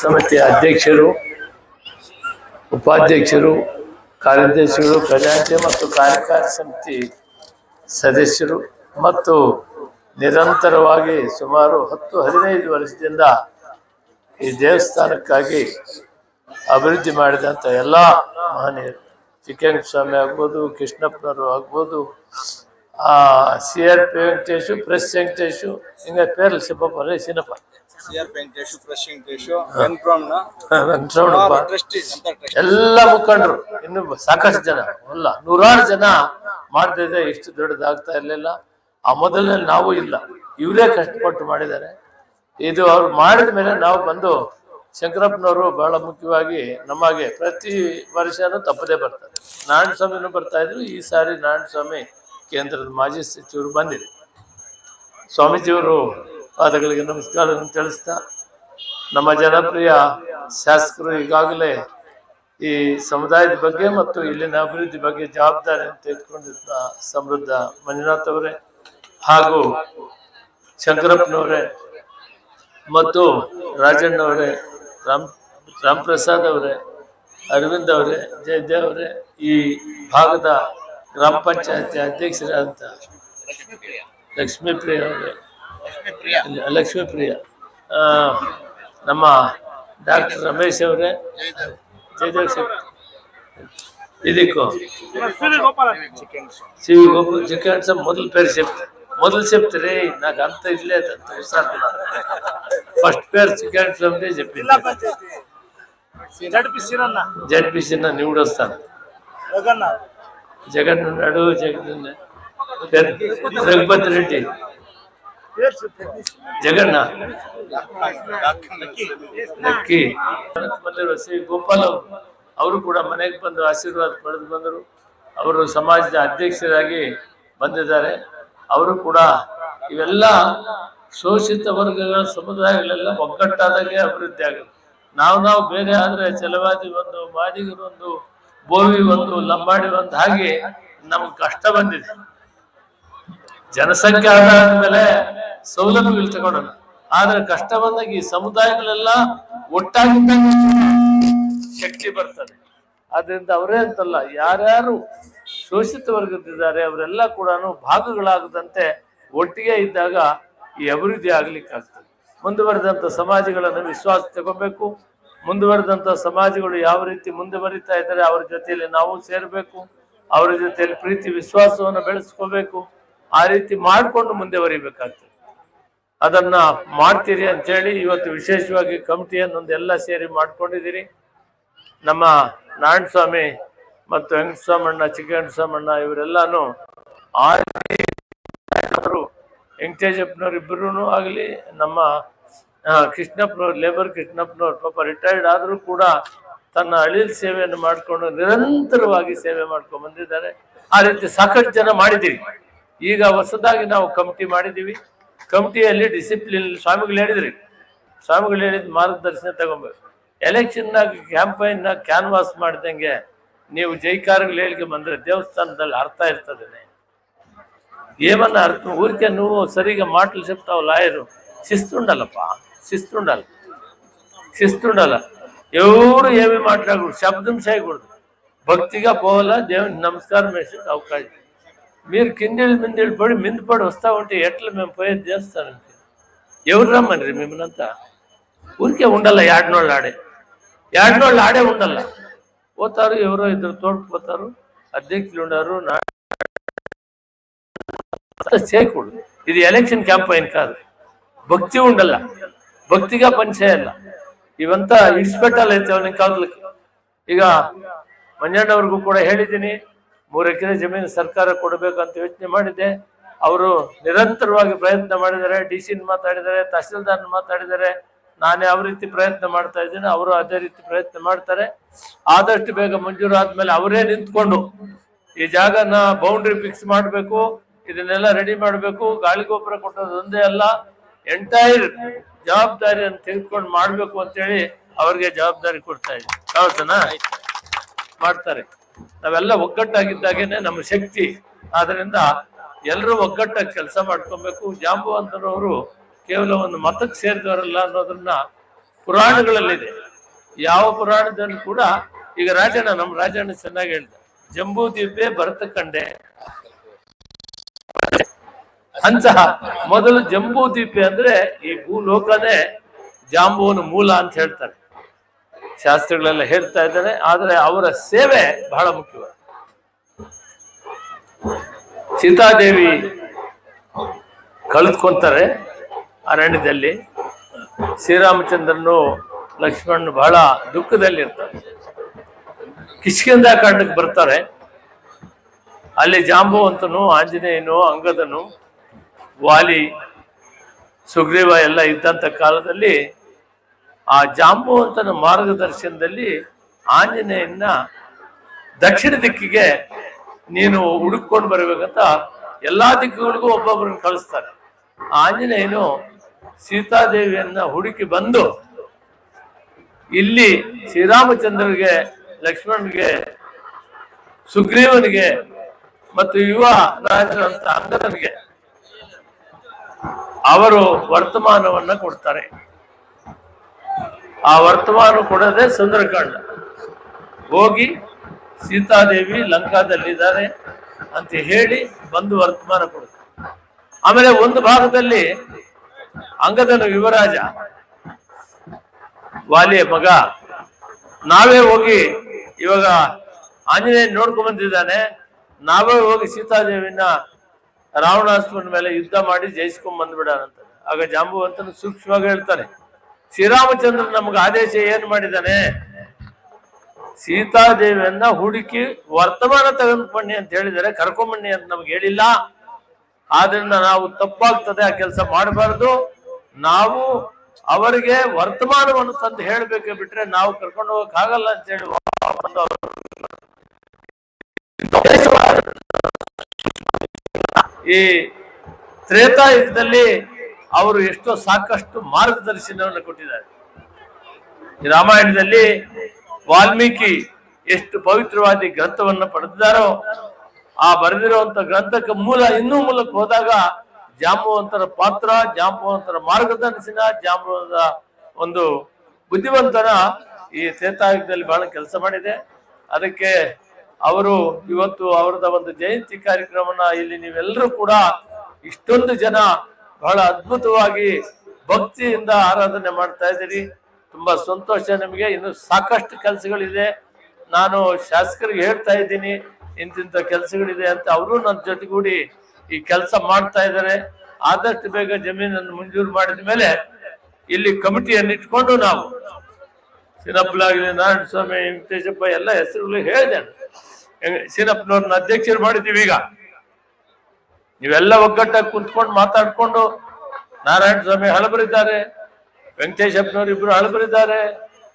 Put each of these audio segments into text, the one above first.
ಸಮಿತಿಯ ಅಧ್ಯಕ್ಷರು, ಉಪಾಧ್ಯಕ್ಷರು, ಕಾರ್ಯದರ್ಶಿಗಳು, ಖಜಾಂಚಿ ಮತ್ತು ಕಾರ್ಯಕಾರಿ ಸಮಿತಿ ಸದಸ್ಯರು ಮತ್ತು ನಿರಂತರವಾಗಿ ಸುಮಾರು ಹತ್ತು, ಹದಿನೈದು ವರ್ಷದಿಂದ ಈ ದೇವಸ್ಥಾನಕ್ಕಾಗಿ ಅಭಿವೃದ್ಧಿ ಮಾಡಿದಂಥ ಎಲ್ಲ ಮಹನೀಯರು ಚಿಕ್ಕಂಗ ಸ್ವಾಮಿ ಆಗ್ಬೋದು, ಕೃಷ್ಣಪ್ಪನವರು ಆಗ್ಬೋದು C R P Venkatesh, press Venkatesh, ಹಿಂಗೆ ಪೇರ್ಲಿ ಸಿಪ್ಪಪ್ಪ ರೇ Seenappa C R Venkatesh press Venkatesh Venkataramana Venkataramanappa trustee ಅಂತ ಟ್ರಸ್ಟ್. ಎಲ್ಲ ಮುಖಂಡರು ಇನ್ನು ಸಾಕಷ್ಟು ಜನ ಅಲ್ಲ ನೂರಾರು ಜನ ಮಾಡ್ತಿದ್ರೆ ಇಷ್ಟು ದೊಡ್ಡದಾಗ್ತಾ ಇರ್ಲಿಲ್ಲ. ಆ ಮೊದಲನೇ ನಾವು ಇಲ್ಲ. ಇವರೇ ಕಷ್ಟಪಟ್ಟು ಮಾಡಿದ್ದಾರೆ. ಇದು ಅವ್ರು ಮಾಡಿದ ಮೇಲೆ ನಾವು ಬಂದು ಶಂಕರಪ್ಪನವರು ಬಹಳ ಮುಖ್ಯವಾಗಿ ನಮಗೆ ಪ್ರತಿ ವರ್ಷನೂ ತಪ್ಪದೇ ಬರ್ತಾರೆ ನಾರಾಯಣ ಸ್ವಾಮಿನೂ ಬರ್ತಾ ಇದ್ರು. ಈ ಸಾರಿ ನಾರಾಯಣ ಸ್ವಾಮಿ ಕೇಂದ್ರದ ಮಾಜಿ ಸಚಿವರು ಬಂದಿದೆ. ಸ್ವಾಮೀಜಿಯವರು ಪಾದಗಳಿಗೆ ನಮಸ್ಕಾರವನ್ನು ತಿಳಿಸ್ತಾ ನಮ್ಮ ಜನಪ್ರಿಯ ಶಾಸಕರು ಈಗಾಗಲೇ ಈ ಸಮುದಾಯದ ಬಗ್ಗೆ ಮತ್ತು ಇಲ್ಲಿನ ಅಭಿವೃದ್ಧಿ ಬಗ್ಗೆ ಜವಾಬ್ದಾರಿಯನ್ನು ತೆಗೆದುಕೊಂಡಿದ್ದ ಸಮೃದ್ಧ ಮಂಜುನಾಥ್ ಅವರೇ ಹಾಗೂ ಶಂಕರಪ್ಪನವರೇ ಮತ್ತು ರಾಜಣ್ಣವರೇ, ರಾಮ್ ರಾಮ್ ಪ್ರಸಾದ್ ಅವರೇ, ಅರವಿಂದ್ ಅವರೇ, ಜಯದೇವ್ ಅವರೇ, ಈ ಭಾಗದ ಗ್ರಾಮ ಪಂಚಾಯತಿ ಅಧ್ಯಕ್ಷರಾದಂಥ ಲಕ್ಷ್ಮೀಪ್ರಿಯ ಅವರೇ. ಇಲ್ಲ, ಲಕ್ಷ್ಮೀಪ್ರಿಯ ಆ, ನಮ್ಮ ಡಾಕ್ಟರ್ ರಮೇಶ್ ಅವರೇ ಜಯದೇವ್ ಶೆಟ್ಟಿ ಇದಕ್ಕೂ ಸಿ ವಿ ಗೋಪಾಲ್ ಚಿಕನ್ ಸಹ ಮೊದಲು పేరు చెప్తే మొదలు చెప్తే నాకు అంత ఇల్లేదు అంత ఫస్ట్ పేరు చికెన్ ఫ్లమ్దే చెప్పింది జడ్పీసీ నివుడు వస్తాను జగన్ ఉన్నాడు జగన్ ఉన్నాడు. పేరు రఘుపతి రెడ్డి ಜಗಣ್ಣ ಬಂದಿರುವ ಶ್ರೀ ಗೋಪಾಲ್ ಅವರು ಕೂಡ ಮನೆಗೆ ಬಂದು ಆಶೀರ್ವಾದ ಪಡೆದು ಬಂದರು. ಅವರು ಸಮಾಜದ ಅಧ್ಯಕ್ಷರಾಗಿ ಬಂದಿದ್ದಾರೆ. ಅವರು ಕೂಡ ಇವೆಲ್ಲ ಶೋಷಿತ ವರ್ಗಗಳ ಸಮುದಾಯಗಳೆಲ್ಲ ಒಗ್ಗಟ್ಟಾದಾಗೆ ಅಭಿವೃದ್ಧಿ ಆಗುತ್ತೆ. ನಾವು ನಾವು ಬೇರೆ ಆದ್ರೆ ಚಲವಾದಿ ಒಂದು ಮಾದಿಗರೊಂದು ಬೋವಿ ಒಂದು, ಲಂಬಾಡಿ ಒಂದು ಹಾಗೆ ನಮ್ಗೆ ಕಷ್ಟ ಬಂದಿದೆ. ಜನಸಂಖ್ಯೆ ಆಧಾರದ ಮೇಲೆ ಸೌಲಭ್ಯಗಳು ತಗೊಳ್ಳೋಣ. ಆದ್ರೆ ಕಷ್ಟ ಬಂದಾಗ ಈ ಸಮುದಾಯಗಳೆಲ್ಲ ಒಟ್ಟಾಗಿದ್ದಾಗ ಶಕ್ತಿ ಬರ್ತದೆ. ಆದ್ರಿಂದ ಅವರೇ ಅಂತಲ್ಲ, ಯಾರ್ಯಾರು ಶೋಷಿತ ವರ್ಗದಿದ್ದಾರೆ ಅವರೆಲ್ಲ ಕೂಡ ಭಾಗಗಳಾಗದಂತೆ ಒಟ್ಟಿಗೆ ಇದ್ದಾಗ ಈ ಅಭಿವೃದ್ಧಿ ಆಗ್ಲಿಕ್ಕೆ ಆಗ್ತದೆ ಮುಂದುವರೆದಂತ ಸಮಾಜಗಳನ್ನು ವಿಶ್ವಾಸ ತಗೋಬೇಕು ಮುಂದುವರೆದಂತ ಸಮಾಜಗಳು ಯಾವ ರೀತಿ ಮುಂದೆ ಬರಿತಾ ಇದ್ದಾರೆ, ಅವರ ಜೊತೆಯಲ್ಲಿ ನಾವು ಸೇರಬೇಕು. ಅವರ ಜೊತೆಯಲ್ಲಿ ಪ್ರೀತಿ, ವಿಶ್ವಾಸವನ್ನು ಬೆಳೆಸ್ಕೋಬೇಕು. ಆ ರೀತಿ ಮಾಡಿಕೊಂಡು ಮುಂದೆ ಬರಿಬೇಕಾಗ್ತದೆ. ಅದನ್ನ ಮಾಡ್ತೀರಿ ಅಂತ ಹೇಳಿ ಇವತ್ತು ವಿಶೇಷವಾಗಿ ಕಮಿಟಿಯನ್ನೊಂದು ಎಲ್ಲ ಸೇರಿ ಮಾಡ್ಕೊಂಡಿದ್ದೀರಿ. ನಮ್ಮ ನಾರಾಯಣ ಸ್ವಾಮಿ ಮತ್ತು ವೆಂಕಟಸ್ವಾಮಣ್ಣ ಚಿಕ್ಕಣ್ಣ ಇವರೆಲ್ಲಾನು ಆರ್ ವೆಂಕಟೇಶಪ್ಪನವ್ರು ಇಬ್ಬರೂ ಆಗಲಿ, ನಮ್ಮ ಕೃಷ್ಣಪ್ಪನವ್ರು ಲೇಬರ್ ಕೃಷ್ಣಪ್ಪನವ್ರು, ಪಾಪ ರಿಟೈರ್ಡ್ ಆದರೂ ಕೂಡ ತನ್ನ ಅಳಿಲ್ ಸೇವೆಯನ್ನು ಮಾಡಿಕೊಂಡು ನಿರಂತರವಾಗಿ ಸೇವೆ ಮಾಡ್ಕೊಂಡು ಬಂದಿದ್ದಾರೆ. ಆ ರೀತಿ ಸಾಕಷ್ಟು ಜನ ಮಾಡಿದ್ದೀವಿ ಈಗ ಹೊಸದಾಗಿ ನಾವು ಕಮಿಟಿ ಮಾಡಿದ್ದೀವಿ. ಕಮಿಟಿಯಲ್ಲಿ ಡಿಸಿಪ್ಲಿನ್ ಸ್ವಾಮಿಗಳು ಹೇಳಿದ್ರಿ ಸ್ವಾಮಿಗಳು ಹೇಳಿದ ಮಾರ್ಗದರ್ಶನ ತಗೊಬೇಕು ಎಲೆಕ್ಷನ್ನಾಗ ಕ್ಯಾಂಪೈನ್ನ ಕ್ಯಾನ್ವಾಸ್ ಮಾಡ್ದಂಗೆ ನೀವು ಜೈಕಾರಗಳು ಹೇಳಿಕೆ ಬಂದ್ರೆ ದೇವಸ್ಥಾನದಲ್ಲಿ ಅರ್ಥ ಇರ್ತದೆ ఏమన్నా అర్థం ఊరికే నువ్వు సరిగా మాటలు చెప్తావు లాయరు శిస్తుండాలప్ప శిస్తుండాలి శిస్తుండాల ఎవరు ఏమి మాట్లాడకూడదు శబ్దం చేయకూడదు భక్తిగా పోవాలా దేవునికి నమస్కారం వేసే అవకాశం మీరు కిందేళ్ళు మిందేళ్ళు పడి మింది పడి వస్తా ఉంటే ఎట్లా మేము పోయేది చేస్తానంటే ఎవరు రమ్మని మిమ్మల్నంతా ఊరికే ఉండాల ఏడనోళ్ళు ఆడే ఏడనోళ్ళు ఆడే ఉండాల పోతారు ఎవరో ఇద్దరు తోడుకుపోతారు అధ్యక్షులు ఉన్నారు నా అలా చేయకూడదు ఇది ఎలక్షన్ క్యాంపైన్ కాదు భక్తి ఉండాల భక్తిగా పనిచేయాల ఇవంతా ఇడిచిపెట్టాలైతే ಅವನಿಗೆ ಕಾಗ್ಲಿಕ್ಕೆ ಈಗ ಮಂಜಣ್ಣವ್ರಿಗೂ ಕೂಡ ಹೇಳಿದ್ದೀನಿ ಮೂರು ಎಕರೆ ಜಮೀನು ಸರ್ಕಾರ ಅಂತ ಯೋಚನೆ ಮಾಡಿದೆ. ಅವರು ನಿರಂತರವಾಗಿ ಪ್ರಯತ್ನ ಮಾಡಿದ್ದಾರೆ. ಡಿ ಸಿನ ಮಾತಾಡಿದ್ದಾರೆ ತಹಸೀಲ್ದಾರ್ನ ಮಾತಾಡಿದ್ದಾರೆ. ನಾನು ಯಾವ ರೀತಿ ಪ್ರಯತ್ನ ಮಾಡ್ತಾ ಇದ್ದೀನಿ ಅವರು ಅದೇ ರೀತಿ ಪ್ರಯತ್ನ ಮಾಡ್ತಾರೆ. ಆದಷ್ಟು ಬೇಗ ಮಂಜೂರು ಆದ್ಮೇಲೆ ಅವರೇ ನಿಂತ್ಕೊಂಡು ಈ ಜಾಗನ ಬೌಂಡ್ರಿ ಫಿಕ್ಸ್ ಮಾಡಬೇಕು ಇದನ್ನೆಲ್ಲ ರೆಡಿ ಮಾಡಬೇಕು. ಗಾಳಿ ಗೊಬ್ಬರ ಕೊಟ್ಟೋದು ಒಂದೇ ಅಲ್ಲ ಎಂಟೈರ್ ಜವಾಬ್ದಾರಿಯನ್ನು ತೆಗೆದುಕೊಂಡು ಮಾಡಬೇಕು ಅಂತೇಳಿ ಅವ್ರಿಗೆ ಜವಾಬ್ದಾರಿ ಕೊಡ್ತಾ ಇದ್ದೀವಿ ಹೌದನಾ ಮಾಡ್ತಾರೆ. ನಾವೆಲ್ಲ ಒಗ್ಗಟ್ಟಾಗಿದ್ದಾಗೇನೆ ನಮ್ಮ ಶಕ್ತಿ. ಆದ್ರಿಂದ ಎಲ್ಲರೂ ಒಗ್ಗಟ್ಟಾಗಿ ಕೆಲಸ ಮಾಡ್ಕೊಬೇಕು. ಜಾಂಬುವಂತನವರು ಕೇವಲ ಒಂದು ಮತಕ್ಕೆ ಸೇರಿದವರಲ್ಲ ಅನ್ನೋದನ್ನ ಪುರಾಣಗಳಲ್ಲಿದೆ. ಯಾವ ಪುರಾಣದಲ್ಲಿ ಕೂಡ ಈಗ ರಾಜಣ್ಣ, ನಮ್ಮ ರಾಜಣ್ಣ ಚೆನ್ನಾಗಿ ಹೇಳ್ದ, ಜಂಬೂ ದ್ವೀಪೆ ಭರತ ಕಂಡೆ ಅಂತಹ ಮೊದಲು ಜಂಬೂ ದ್ವೀಪೆ ಅಂದ್ರೆ ಈ ಭೂಲೋಕನೇ ಜಾಂಬುವನ ಮೂಲ ಅಂತ ಹೇಳ್ತಾರೆ. ಶಾಸ್ತ್ರಗಳೆಲ್ಲ ಹೇಳ್ತಾ ಇದ್ದಾರೆ, ಆದರೆ ಅವರ ಸೇವೆ ಬಹಳ ಮುಖ್ಯವಾದ. ಸೀತಾದೇವಿ ಕಳೆದುಕೊಂತಾರೆ ಅರಣ್ಯದಲ್ಲಿ. ಶ್ರೀರಾಮಚಂದ್ರನು ಲಕ್ಷ್ಮಣನು ಬಹಳ ದುಃಖದಲ್ಲಿ ಇರ್ತಾರೆ ಕಿಷ್ಕಿಂದ ಕಾಂಡಕ್ಕೆ ಬರ್ತಾರೆ. ಅಲ್ಲಿ ಜಾಂಬವಂತನು, ಆಂಜನೇಯನು, ಅಂಗದನು, ವಾಲಿ, ಸುಗ್ರೀವ ಎಲ್ಲ ಇದ್ದಂಥ ಕಾಲದಲ್ಲಿ ಆ ಜಾಂಬುವಂತನ ಮಾರ್ಗದರ್ಶನದಲ್ಲಿ ಆಂಜನೇಯನ್ನ ದಕ್ಷಿಣ ದಿಕ್ಕಿಗೆ ನೀನು ಹುಡುಕೊಂಡು ಬರಬೇಕಂತ ಎಲ್ಲಾ ದಿಕ್ಕುಗಳಿಗೂ ಒಬ್ಬೊಬ್ಬರನ್ನ ಕಳಿಸ್ತಾರೆ. ಆಂಜನೇಯನು ಸೀತಾದೇವಿಯನ್ನ ಹುಡುಕಿ ಬಂದು ಇಲ್ಲಿ ಶ್ರೀರಾಮಚಂದ್ರನಿಗೆ ಲಕ್ಷ್ಮಣನಿಗೆ ಸುಗ್ರೀವನಿಗೆ ಮತ್ತು ಯುವ ರಾಜರಂತ ಅಂಗದನಿಗೆ ಅವರು ವರ್ತಮಾನವನ್ನ ಕೊಡ್ತಾರೆ. ಆ ವರ್ತಮಾನ ಕೊಡದೆ ಸುಂದರಕಾಂಡ. ಹೋಗಿ ಸೀತಾದೇವಿ ಲಂಕಾದಲ್ಲಿದ್ದಾರೆ ಅಂತ ಹೇಳಿ ಬಂದು ವರ್ತಮಾನ ಕೊಡುತ್ತೆ ಆಮೇಲೆ ಒಂದು ಭಾಗದಲ್ಲಿ ಅಂಗದನ ಯುವರಾಜ, ವಾಲಿಯ ಮಗ, ನಾವೇ ಹೋಗಿ ಇವಾಗ ಆಂಜನೇಯ ನೋಡ್ಕೊಂಡ್ ಬಂದಿದ್ದಾನೆ. ನಾವೇ ಹೋಗಿ ಸೀತಾದೇವಿನ ರಾವಣಾಸ್ತ್ರನ ಮೇಲೆ ಯುದ್ಧ ಮಾಡಿ ಜಯಿಸ್ಕೊಂಡ್ ಬಂದ್ಬಿಡಾನಂತ ಆಗ ಜಾಂಬುವಂತನು ಸೂಕ್ಷ್ಮವಾಗಿ ಹೇಳ್ತಾನೆ ಶ್ರೀರಾಮಚಂದ್ರ ನಮ್ಗೆ ಆದೇಶ ಏನ್ ಮಾಡಿದಾನೆ ಸೀತಾದೇವಿಯನ್ನ ಹುಡುಕಿ ವರ್ತಮಾನ ಬನ್ನಿ ಅಂತ ಹೇಳಿದರೆ ಕರ್ಕೊಂಬನ್ನಿ ಅಂತ ನಮ್ಗೆ ಹೇಳಿಲ್ಲ. ಆದ್ರಿಂದ ನಾವು ತಪ್ಪಾಗ್ತದೆ, ಆ ಕೆಲಸ ಮಾಡಬಾರ್ದು. ನಾವು ಅವರಿಗೆ ವರ್ತಮಾನವನ್ನು ತಂದು ಹೇಳ್ಬೇಕು ಬಿಟ್ರೆ ನಾವು ಕರ್ಕೊಂಡು ಹೋಗಕ್ ಆಗಲ್ಲ ಅಂತ ಹೇಳಿ ಈ ತ್ರೇತಾಯುಗದಲ್ಲಿ ಅವರು ಎಷ್ಟೋ ಸಾಕಷ್ಟು ಮಾರ್ಗದರ್ಶನವನ್ನು ಕೊಟ್ಟಿದ್ದಾರೆ. ರಾಮಾಯಣದಲ್ಲಿ ವಾಲ್ಮೀಕಿ ಎಷ್ಟು ಪವಿತ್ರವಾದಿ ಗ್ರಂಥವನ್ನು ಗ್ರಂಥವನ್ನ ಪಡೆದಿದ್ದಾರೋ, ಆ ಬರೆದಿರುವಂತ ಗ್ರಂಥಕ್ಕೆ ಮೂಲ ಇನ್ನೂ ಮೂಲಕ್ಕೆ ಹೋದಾಗ ಜಾಂಬುವಂತರ ಪಾತ್ರ, ಜಾಂಬುವಂತರ ಮಾರ್ಗದರ್ಶನ, ಜಾಂಬುವಂತ ಒಂದು ಬುದ್ಧಿವಂತನ ಈ ತ್ರೇತಾಯುಗದಲ್ಲಿ ಬಹಳ ಕೆಲಸ ಮಾಡಿದೆ. ಅದಕ್ಕೆ ಅವರು ಇವತ್ತು ಅವರದ ಒಂದು ಜಯಂತಿ ಕಾರ್ಯಕ್ರಮನ ಇಲ್ಲಿ ನೀವೆಲ್ಲರೂ ಕೂಡ ಇಷ್ಟೊಂದು ಜನ ಬಹಳ ಅದ್ಭುತವಾಗಿ ಭಕ್ತಿಯಿಂದ ಆರಾಧನೆ ಮಾಡ್ತಾ ಇದ್ದೀರಿ. ತುಂಬಾ ಸಂತೋಷ ನಿಮಗೆ. ಇನ್ನು ಸಾಕಷ್ಟು ಕೆಲಸಗಳಿದೆ. ನಾನು ಶಾಸಕರಿಗೆ ಹೇಳ್ತಾ ಇದ್ದೀನಿ, ಇಂತಿಂತ ಕೆಲಸಗಳಿದೆ ಅಂತ ಅವರು ನನ್ನ ಜೊತೆಗೂಡಿ ಈ ಕೆಲಸ ಮಾಡ್ತಾ ಇದ್ದಾರೆ. ಆದಷ್ಟು ಬೇಗ ಜಮೀನನ್ನು ಮಂಜೂರು ಮಾಡಿದ ಮೇಲೆ ಇಲ್ಲಿ ಕಮಿಟಿಯನ್ನು ಇಟ್ಕೊಂಡು ನಾವು ಸಿನಪ್ಪಲಾಗಲಿ ನಾರಾಯಣ ಸ್ವಾಮಿ ವೆಂಕಟೇಶಪ್ಪ ಎಲ್ಲ ಹೆಸರುಗಳು ಹೇಳಿದೆ ಸಿನಪ್ಪನವ್ರನ್ನ ಅಧ್ಯಕ್ಷರು ಮಾಡಿದ್ದೀವಿ ಈಗ. ನೀವೆಲ್ಲ ಒಗ್ಗಟ್ಟಾಗಿ ಕುಂತ್ಕೊಂಡು ಮಾತಾಡ್ಕೊಂಡು ನಾರಾಯಣ ಸ್ವಾಮಿ ಹಳಬರಿದ್ದಾರೆ ವೆಂಕಟೇಶಪ್ಪನವ್ರು ಇಬ್ರು ಹಳಬರಿದ್ದಾರೆ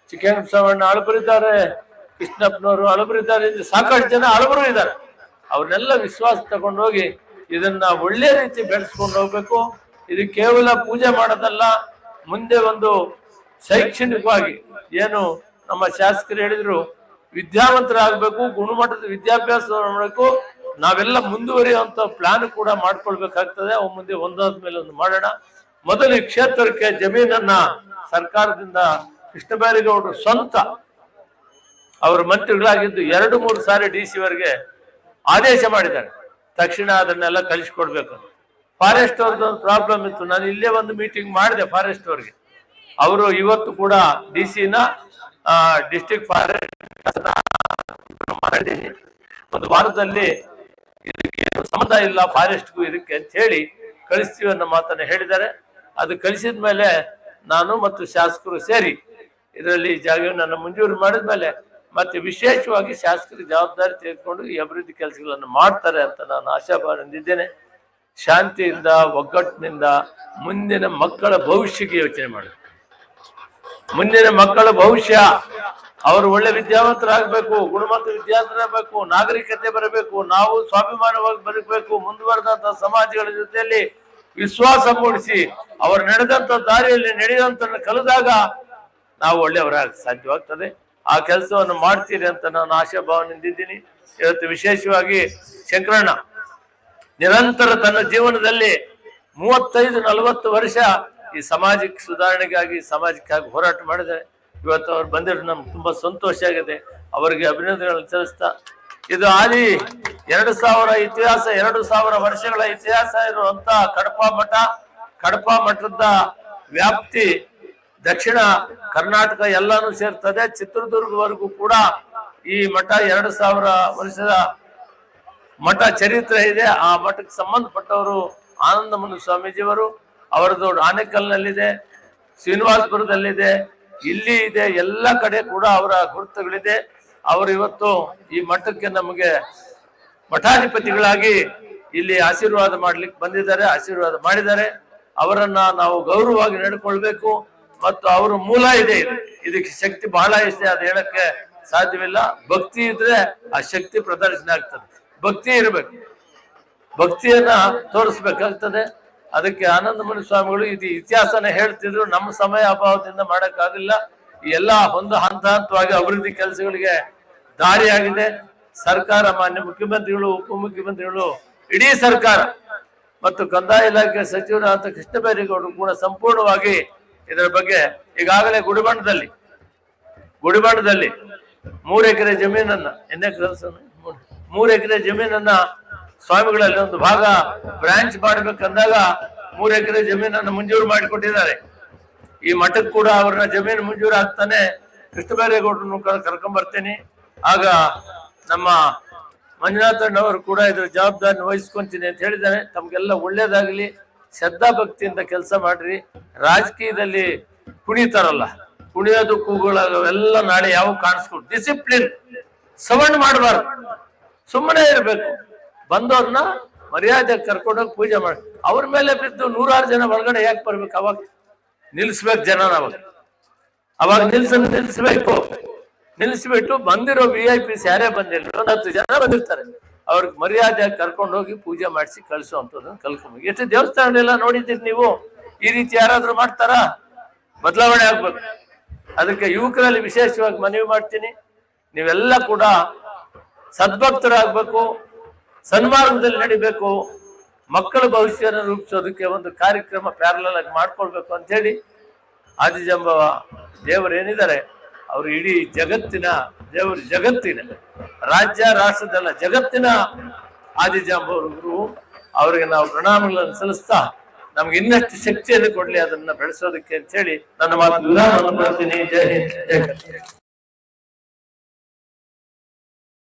ಚಿಕ್ಕಣ್ಣ ಹಳಬರಿದ್ದಾರೆ, ಕೃಷ್ಣಪ್ಪನವರು ಹಳಬರಿದ್ದಾರೆ ಸಾಕಷ್ಟು ಜನ ಹಳಬರು ಇದ್ದಾರೆ. ಅವ್ರನ್ನೆಲ್ಲ ವಿಶ್ವಾಸ ತಗೊಂಡೋಗಿ ಇದನ್ನ ಒಳ್ಳೆ ರೀತಿ ಬೆಳೆಸ್ಕೊಂಡು ಹೋಗ್ಬೇಕು. ಇದು ಕೇವಲ ಪೂಜೆ ಮಾಡೋದಲ್ಲ, ಮುಂದೆ ಒಂದು ಶೈಕ್ಷಣಿಕವಾಗಿ ಏನು ನಮ್ಮ ಶಾಸಕರು ಹೇಳಿದ್ರು, ವಿದ್ಯಾವಂತರಾಗಬೇಕು, ಗುಣಮಟ್ಟದ ವಿದ್ಯಾಭ್ಯಾಸ ಮಾಡಬೇಕು ನಾವೆಲ್ಲ ಮುಂದುವರಿಯುವಂತ ಪ್ಲಾನ್ ಕೂಡ ಮಾಡ್ಕೊಳ್ಬೇಕಾಗ್ತದೆ. ಅವು ಮುಂದೆ ಒಂದಾದ ಮೇಲೆ ಒಂದು ಮಾಡೋಣ. ಮೊದಲು ಕ್ಷೇತ್ರಕ್ಕೆ ಜಮೀನನ್ನ ಸರ್ಕಾರದಿಂದ ಕೃಷ್ಣ ಬೈರೇಗೌಡರು ಸ್ವಂತ ಅವರು ಮಂತ್ರಿಗಳಾಗಿದ್ದು ಎರಡು, ಮೂರು ಸಾರಿ ಡಿ ಸಿ ಅವರಿಗೆ ಆದೇಶ ಮಾಡಿದ್ದಾರೆ. ತಕ್ಷಣ ಅದನ್ನೆಲ್ಲ ಕಳಿಸ್ಕೊಡ್ಬೇಕು. ಫಾರೆಸ್ಟ್ ಅವ್ರದ್ದು ಒಂದು ಪ್ರಾಬ್ಲಮ್ ಇತ್ತು. ನಾನು ಇಲ್ಲೇ ಒಂದು ಮೀಟಿಂಗ್ ಮಾಡಿದೆ ಫಾರೆಸ್ಟ್ ಅವ್ರಿಗೆ. ಅವರು ಇವತ್ತು ಕೂಡ ಡಿ ಸಿನ ಡಿಸ್ಟಿಕ್ ಫಾರೆಸ್ಟ್ ಒಂದು ವಾರದಲ್ಲಿ ಇದಕ್ಕೆ ಸಂಬಂಧ ಇಲ್ಲ, ಫಾರೆಸ್ಟ್ಗೂ ಇದಕ್ಕೆ ಅಂತ ಹೇಳಿ ಕಳಿಸ್ತೀವಿ ಅನ್ನೋ ಮಾತನ್ನ ಹೇಳಿದ್ದಾರೆ. ಅದು ಕಳಿಸಿದ ಮೇಲೆ ನಾನು ಮತ್ತು ಶಾಸಕರು ಸೇರಿ ಇದರಲ್ಲಿ ಜಾಗವನ್ನು ಮಂಜೂರು ಮಾಡಿದ ಮೇಲೆ ಮತ್ತೆ ವಿಶೇಷವಾಗಿ ಶಾಸಕರು ಜವಾಬ್ದಾರಿ ತೆಗೆದುಕೊಂಡು ಈ ಅಭಿವೃದ್ಧಿ ಕೆಲಸಗಳನ್ನು ಮಾಡ್ತಾರೆ ಅಂತ ನಾನು ಆಶಾಭಾವ ಹೊಂದಿದ್ದೇನೆ ಶಾಂತಿಯಿಂದ, ಒಗ್ಗಟ್ಟಿನಿಂದ ಮುಂದಿನ ಮಕ್ಕಳ ಭವಿಷ್ಯಕ್ಕೆ ಯೋಚನೆ ಮಾಡಿ ಮುಂದಿನ ಮಕ್ಕಳ ಭವಿಷ್ಯ ಅವರು ಒಳ್ಳೆ ವಿದ್ಯಾವಂತರಾಗಬೇಕು, ಗುಣಮಟ್ಟ ವಿದ್ಯಾವಂತರಾಗಬೇಕು ನಾಗರಿಕತೆ ಬರಬೇಕು, ನಾವು ಸ್ವಾಭಿಮಾನವಾಗಿ ಬದುಕಬೇಕು, ಮುಂದುವರೆದಂತ ಸಮಾಜಗಳ ಜೊತೆಯಲ್ಲಿ ವಿಶ್ವಾಸ ಮೂಡಿಸಿ ಅವರು ನಡೆದಂತ ದಾರಿಯಲ್ಲಿ ನಡೆಯುವಂತ ಕಲಿದಾಗ ನಾವು ಒಳ್ಳೆಯವರಾಗ ಸಾಧ್ಯವಾಗ್ತದೆ. ಆ ಕೆಲಸವನ್ನು ಮಾಡ್ತೀರಿ ಅಂತ ನಾನು ಆಶಾಭಾವನೆಯಿಂದಿದ್ದೀನಿ. ಇವತ್ತು ವಿಶೇಷವಾಗಿ ಶಂಕರಣ್ಣ ನಿರಂತರ ತನ್ನ ಜೀವನದಲ್ಲಿ ಮೂವತ್ತೈದು ನಲವತ್ತು ವರ್ಷ ಈ ಸಮಾಜಕ್ಕೆ ಸುಧಾರಣೆಗಾಗಿ ಸಮಾಜಕ್ಕಾಗಿ ಹೋರಾಟ ಮಾಡಿದ್ದಾರೆ. ಇವತ್ತು ಅವ್ರು ಬಂದಿರೋ ನಮ್ಗೆ ತುಂಬಾ ಸಂತೋಷ ಆಗಿದೆ. ಅವರಿಗೆ ಅಭಿನಂದನೆಗಳನ್ನು ಸಲ್ಲಿಸ್ತಾ, ಇದು ಆದಿ ಎರಡು ಸಾವಿರ ಇತಿಹಾಸ, ಎರಡು ಸಾವಿರ ವರ್ಷಗಳ ಇತಿಹಾಸ ಇರುವಂತ ಕಡಪ ಮಠ. ಕಡಪ ಮಠದ ವ್ಯಾಪ್ತಿ ದಕ್ಷಿಣ ಕರ್ನಾಟಕ ಎಲ್ಲಾನು ಸೇರ್ತದೆ. ಚಿತ್ರದುರ್ಗವರೆಗೂ ಕೂಡ ಈ ಮಠ ಎರಡು ಸಾವಿರ ವರ್ಷದ ಮಠ ಚರಿತ್ರೆ ಇದೆ. ಆ ಮಠಕ್ಕೆ ಸಂಬಂಧಪಟ್ಟವರು ಆನಂದಮನು ಸ್ವಾಮೀಜಿಯವರು ಅವರದು ಆನೆಕಲ್ನಲ್ಲಿದೆ ಶ್ರೀನಿವಾಸಪುರದಲ್ಲಿದೆ ಇಲ್ಲಿ ಇದೆ ಎಲ್ಲ ಕಡೆ ಕೂಡ ಅವರ ಗುರುತುಗಳಿದೆ. ಅವರು ಇವತ್ತು ಈ ಮಠಕ್ಕೆ ನಮಗೆ ಮಠಾಧಿಪತಿಗಳಾಗಿ ಇಲ್ಲಿ ಆಶೀರ್ವಾದ ಮಾಡ್ಲಿಕ್ಕೆ ಬಂದಿದ್ದಾರೆ, ಆಶೀರ್ವಾದ ಮಾಡಿದ್ದಾರೆ. ಅವರನ್ನ ನಾವು ಗೌರವವಾಗಿ ನಡ್ಕೊಳ್ಬೇಕು ಮತ್ತು ಅವರ ಮೂಲ ಇದೆ ಇದಕ್ಕೆ ಶಕ್ತಿ ಬಹಳ ಇದೆ ಅದು ಹೇಳಕ್ಕೆ ಸಾಧ್ಯವಿಲ್ಲ. ಭಕ್ತಿ ಇದ್ರೆ ಆ ಶಕ್ತಿ ಪ್ರದರ್ಶನ ಆಗ್ತದೆ. ಭಕ್ತಿ ಇರಬೇಕು. ಭಕ್ತಿಯನ್ನ ತೋರಿಸ್ಬೇಕಾಗ್ತದೆ. ಅದಕ್ಕೆ ಆನಂದಮಣಿ ಸ್ವಾಮಿಗಳು ಇದು ಇತಿಹಾಸನ ಹೇಳ್ತಿದ್ರು, ನಮ್ಮ ಸಮಯ ಅಭಾವದಿಂದ ಮಾಡೋಕ್ಕಾಗಲಿಲ್ಲ ಎಲ್ಲ ಒಂದು ಹಂತ ಹಂತವಾಗಿ ಅಭಿವೃದ್ಧಿ ಕೆಲಸಗಳಿಗೆ ದಾರಿಯಾಗಿದೆ. ಸರ್ಕಾರ ಮಾನ್ಯ ಮುಖ್ಯಮಂತ್ರಿಗಳು, ಉಪಮುಖ್ಯಮಂತ್ರಿಗಳು, ಇಡೀ ಸರ್ಕಾರ ಮತ್ತು ಕಂದಾಯ ಇಲಾಖೆ ಸಚಿವರಾದ ಕೃಷ್ಣ ಬೈರೇಗೌಡರು ಕೂಡ ಸಂಪೂರ್ಣವಾಗಿ ಇದರ ಬಗ್ಗೆ ಈಗಾಗಲೇ ಗುಡಿಬಂಡದಲ್ಲಿ ಗುಡಿಬಂಡದಲ್ಲಿ ಮೂರು ಎಕರೆ ಜಮೀನನ್ನ ಕೆಲಸ ಮೂರು ಎಕರೆ ಜಮೀನನ್ನ ಸ್ವಾಮಿಗಳಲ್ಲಿ ಒಂದು ಭಾಗ ಬ್ರಾಂಚ್ ಮಾಡ್ಬೇಕಂದಾಗ ಮೂರು ಎಕರೆ ಜಮೀನನ್ನು ಮಂಜೂರು ಮಾಡಿಕೊಟ್ಟಿದ್ದಾರೆ. ಈ ಮಠಕ್ಕೆ ಕೂಡ ಅವ್ರನ್ನ ಜಮೀನು ಮಂಜೂರು ಆಗ್ತಾನೆ ಕೃಷ್ಣ ಬೈರೇಗೌಡರನ್ನು ಕರ್ಕೊಂಡ್ ಬರ್ತೀನಿ ಆಗ ನಮ್ಮ ಮಂಜುನಾಥಣ್ಣವರು ಕೂಡ ಇದ್ರ ಜವಾಬ್ದಾರಿ ವಹಿಸ್ಕೊಂತೀನಿ ಅಂತ ಹೇಳಿದ್ದಾರೆ. ತಮ್ಗೆಲ್ಲ ಒಳ್ಳೇದಾಗ್ಲಿ, ಶ್ರದ್ಧಾ ಭಕ್ತಿಯಿಂದ ಕೆಲಸ ಮಾಡ್ರಿ. ರಾಜಕೀಯದಲ್ಲಿ ಕುಣಿತಾರಲ್ಲ, ಕುಣಿಯೋದು ಕೂಗೋಳೋದು ಎಲ್ಲ ನಾಳೆ ಯಾವ ಕಾಣಿಸ್ಕೊಂಡು ಡಿಸಿಪ್ಲಿನ್ ಸವಣ್ ಮಾಡಬಾರ್ದು. ಸುಮ್ಮನೆ ಇರ್ಬೇಕು. ಬಂದವ್ರನ್ನ ಮರ್ಯಾದೆ ಕರ್ಕೊಂಡೋಗಿ ಪೂಜೆ ಮಾಡಿ. ಅವ್ರ ಮೇಲೆ ಬಿದ್ದು ನೂರಾರು ಜನ ಒಳಗಡೆ ಯಾಕೆ ಬರ್ಬೇಕು? ಅವಾಗ ನಿಲ್ಸ್ಬೇಕು ಜನ ಅವಾಗ. ಅವಾಗ ನಿಲ್ಸ ನಿಲ್ಸ್ಬೇಕು. ನಿಲ್ಸ್ಬಿಟ್ಟು ಬಂದಿರೋ ವಿ ಐ ಪಿಸ್ ಯಾರೇ ಒಂದ್ ಹತ್ತು ಜನ ಬಂದಿರ್ತಾರೆ. ಅವ್ರಿಗೆ ಮರ್ಯಾದೆ ಕರ್ಕೊಂಡು ಹೋಗಿ ಪೂಜೆ ಮಾಡಿಸಿ ಕಳಿಸುವಂಥದ್ದನ್ನು ಕಲ್ಕೊಂಬೇಕು ಎಷ್ಟು ದೇವಸ್ಥಾನ ನೋಡಿದ್ದೀರಿ ನೀವು? ಈ ರೀತಿ ಯಾರಾದರೂ ಮಾಡ್ತಾರಾ? ಬದಲಾವಣೆ ಆಗ್ಬೇಕು. ಅದಕ್ಕೆ ಯುವಕರಲ್ಲಿ ವಿಶೇಷವಾಗಿ ಮನವಿ ಮಾಡ್ತೀನಿ. ನೀವೆಲ್ಲ ಕೂಡ ಸದ್ಭಕ್ತರಾಗಬೇಕು. ಸನ್ಮಾರ್ಗದಲ್ಲಿ ನಡಿಬೇಕು, ಮಕ್ಕಳ ಭವಿಷ್ಯನ ರೂಪಿಸೋದಕ್ಕೆ ಒಂದು ಕಾರ್ಯಕ್ರಮ ಪ್ಯಾರಲಲ್ ಆಗಿ ಮಾಡ್ಕೊಳ್ಬೇಕು ಅಂತ ಹೇಳಿ ಆದಿಜಂಬವ ದೇವರು ಏನಿದ್ದಾರೆ, ಅವರು ಇಡೀ ಜಗತ್ತಿನ, ದೇವರು ಜಗತ್ತಿನ, ರಾಜ್ಯ, ರಾಷ್ಟ್ರದಲ್ಲ ಜಗತ್ತಿನ ಆದಿಜಾಂಬವರು ಗುರು, ಅವರಿಗೆ ನಾವು ಪ್ರಣಾಮಗಳನ್ನು ಸಲ್ಲಿಸ್ತಾ ನಮ್ಗೆ ಇನ್ನಷ್ಟು ಶಕ್ತಿಯನ್ನು ಕೊಡ್ಲಿ ಅದನ್ನ ಬೆಳೆಸೋದಕ್ಕೆ ಅಂತ ಹೇಳಿ ನನ್ನ ಮಾತು ವಿರಾಮವನ್ನು ಮಾಡ್ತೀನಿ